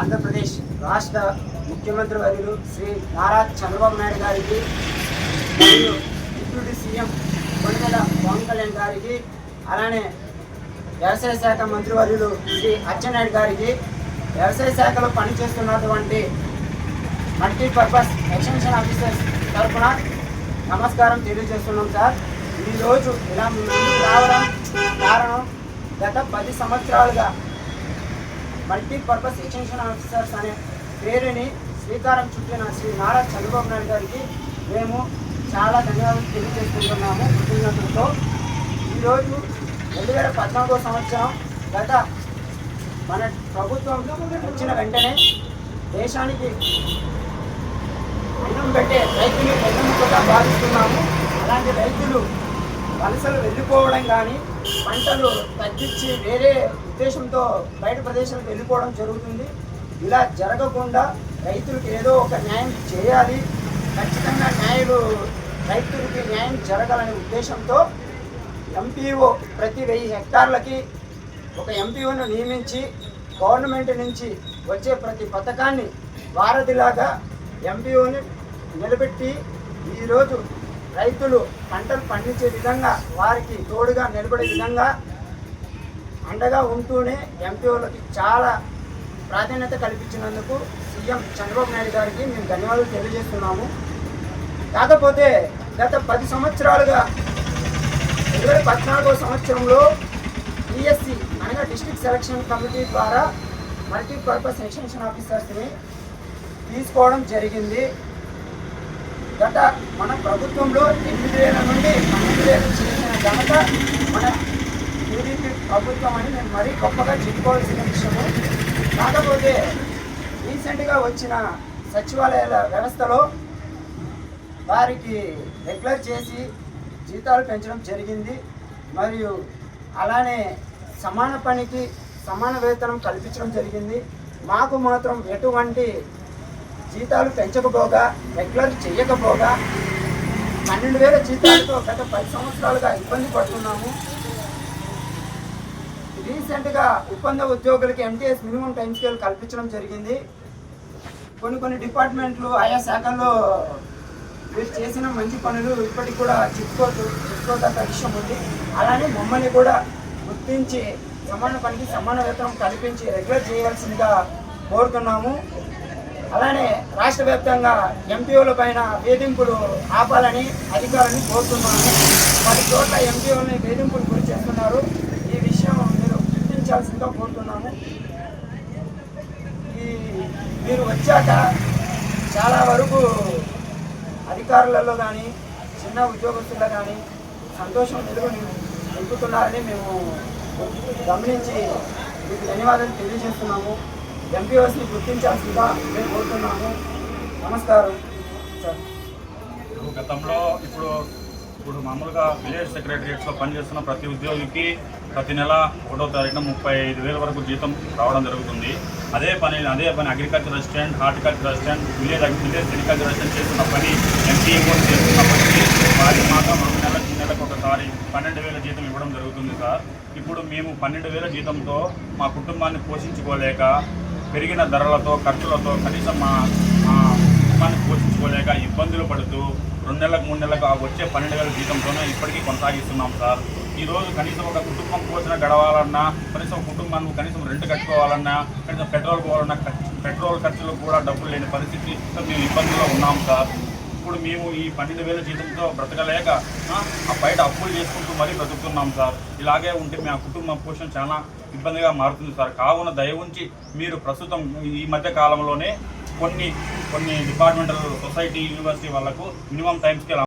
ఆంధ్రప్రదేశ్ రాష్ట్ర ముఖ్యమంత్రి వర్యులు శ్రీ నారా చంద్రబాబు నాయుడు గారికి మరియు డిప్యూటీ సీఎం కొనిదెల పవన్ కళ్యాణ్ గారికి అలానే వ్యవసాయ శాఖ మంత్రి వర్యులు శ్రీ అచ్చెన్నాయుడు గారికి వ్యవసాయ శాఖలో పనిచేస్తున్నటువంటి మల్టీపర్పస్ ఎక్స్టెన్షన్ ఆఫీసర్స్ తరఫున నమస్కారం తెలియజేస్తున్నాం సార్. ఈరోజు ఇలా ముందుకు రావడం కారణం గత పది సంవత్సరాలుగా మల్టీపర్పస్ ఎక్స్టెన్షన్ ఆఫీసర్స్ అనే పేరుని శ్రీకారం చుట్టిన శ్రీ నారా చంద్రబాబు నాయుడు గారికి మేము చాలా ధన్యవాదాలు తెలియజేసుకుంటున్నాము కృతజ్ఞతలతో ఈరోజు రెండు వేల పద్నాలుగో సంవత్సరం గత మన ప్రభుత్వం వచ్చిన వెంటనే దేశానికి అన్నం పెట్టే రైతుని వెన్నుముకగా భావిస్తున్నాము. అలాంటి రైతులు వలసలు వెళ్ళిపోవడం కానీ పంటలు తగ్గించి వేరే ఉద్దేశంతో బయట ప్రదేశాలకు వెళ్ళిపోవడం జరుగుతుంది. ఇలా జరగకుండా రైతులకు ఏదో ఒక న్యాయం చేయాలి. ఖచ్చితంగా న్యాయులు రైతులకి న్యాయం జరగాలనే ఉద్దేశంతో ఎంపీఓ ప్రతి వెయ్యి హెక్టార్లకి ఒక ఎంపీఓను నియమించి గవర్నమెంట్ నుంచి వచ్చే ప్రతి పథకాన్ని వారధిలాగా ఎంపీఓని నిలబెట్టి ఈరోజు రైతులు పంటలు పండించే విధంగా వారికి తోడుగా నిలబడే విధంగా అండగా ఉంటూనే ఎంపీఓలకి చాలా ప్రాధాన్యత కల్పించినందుకు సీఎం చంద్రబాబు నాయుడు గారికి మేము ధన్యవాదాలు తెలియజేస్తున్నాము. కాకపోతే గత పది సంవత్సరాలుగా రెండు వేల పద్నాలుగో సంవత్సరంలో డిఎస్సి అనగా డిస్ట్రిక్ట్ సెలక్షన్ కమిటీ ద్వారా మల్టీపర్పస్ ఎక్స్టెన్షన్ ఆఫీసర్స్ని తీసుకోవడం జరిగింది. గత మన ప్రభుత్వంలో ఎనిమిది వేల నుండి పన్నెండు వేలు చేసిన ఘనత మన టీడీపీ ప్రభుత్వం అని నేను మరీ గొప్పగా చెప్పుకోవాల్సిన విషయము. కాకపోతే రీసెంట్గా వచ్చిన సచివాలయాల వ్యవస్థలో వారికి రెగ్యులర్ చేసి జీతాలు పెంచడం జరిగింది. మరియు అలానే సమాన పనికి సమాన వేతనం కల్పించడం జరిగింది. మాకు మాత్రం ఎటువంటి జీతాలు పెంచకపోగా రెగ్యులర్ చేయకపోగా పన్నెండు వేల జీతాలతో గత పది సంవత్సరాలుగా ఇబ్బంది పడుతున్నాము. రీసెంట్గా ఒప్పంద ఉద్యోగులకి ఎంటీఎస్ మినిమం టైం స్కేల్ కల్పించడం జరిగింది. కొన్ని కొన్ని డిపార్ట్మెంట్లు ఆయా శాఖల్లో వీరు చేసిన మంచి పనులు ఇప్పటికి కూడా చెప్పుకోవచ్చు చెప్పుకోదగ్గ విషయం ఉంది. అలానే మమ్మల్ని కూడా గుర్తించి సమాన పనికి సమాన వేతనం కల్పించి రెగ్యులర్ చేయాల్సిందిగా కోరుతున్నాము. అలానే రాష్ట్ర వ్యాప్తంగా ఎంపీఓల పైన వేధింపులు ఆపాలని అధికారులను కోరుతున్నాను పది చోట్ల ఎంపీఓని వేధింపులు గురి చేస్తున్నారు. ఈ విషయం మీరు గుర్తించాల్సిందిగా కోరుతున్నాము. ఈ మీరు వచ్చాక చాలా వరకు అధికారులలో కానీ చిన్న ఉద్యోగస్తుల్లో కానీ సంతోషం వెలుగుని నింపుతున్నారని మేము గమనించి మీకు ధన్యవాదాలు తెలియజేస్తున్నాము. ఎంపీఓస్ని గుర్తించాల్సిందిగా మేము కోరుతున్నాము నమస్కారం. సార్. గతంలో ఇప్పుడు ఇప్పుడు మామూలుగా విలేజ్ సెక్రటరియట్స్లో పనిచేస్తున్న ప్రతి ఉద్యోగికి ప్రతి నెల ఒకటో తారీఖున ముప్పై ఐదు వేల వరకు జీతం రావడం జరుగుతుంది. అదే పని అదే పని agriculture assistant horticulture assistant village village sericulture assistant చేస్తున్న పని ఎంపీ చేస్తున్న పనికి వారికి మాత్రం రెండు నెలలకు నెలకు ఒకసారి పన్నెండు వేల జీతం ఇవ్వడం జరుగుతుంది సార్. ఇప్పుడు మేము పన్నెండు వేల జీతంతో మా కుటుంబాన్ని పోషించుకోలేక పెరిగిన ధరలతో ఖర్చులతో కనీసం మా మా కుటుంబాన్ని పోషించుకోలేక ఇబ్బందులు పడుతూ రెండు నెలలకు మూడు నెలలకు ఆ వచ్చే పన్నెండు వేల జీతంతోనే ఇప్పటికీ కొనసాగిస్తున్నాం సార్. ఈరోజు కనీసం ఒక కుటుంబం పోషణ గడవాలన్నా కనీసం ఒక కుటుంబానికి కనీసం రెంట్ కట్టుకోవాలన్నా కనీసం పెట్రోల్ పోవాలన్నా పెట్రోల్ ఖర్చులకు కూడా డబ్బులు లేని పరిస్థితి మేము ఇబ్బందుల్లో ఉన్నాం సార్. ఇప్పుడు మేము ఈ పన్నెండు వేల జీతంతో బ్రతకలేక ఆ, ఆ బయట అప్పులు చేసుకుంటూ మరీ బ్రతుకుతున్నాం సార్. ఇలాగే ఉంటే మా కుటుంబ పోషణ చాలా ఇబ్బందిగా మారుతుంది సార్. కావున దయ ఉంచి మీరు ప్రస్తుతం ఈ మధ్య కాలంలోనే కొన్ని కొన్ని డిపార్ట్మెంటల్ సొసైటీ యూనివర్సిటీ వాళ్ళకు మినిమం టైం స్కేల్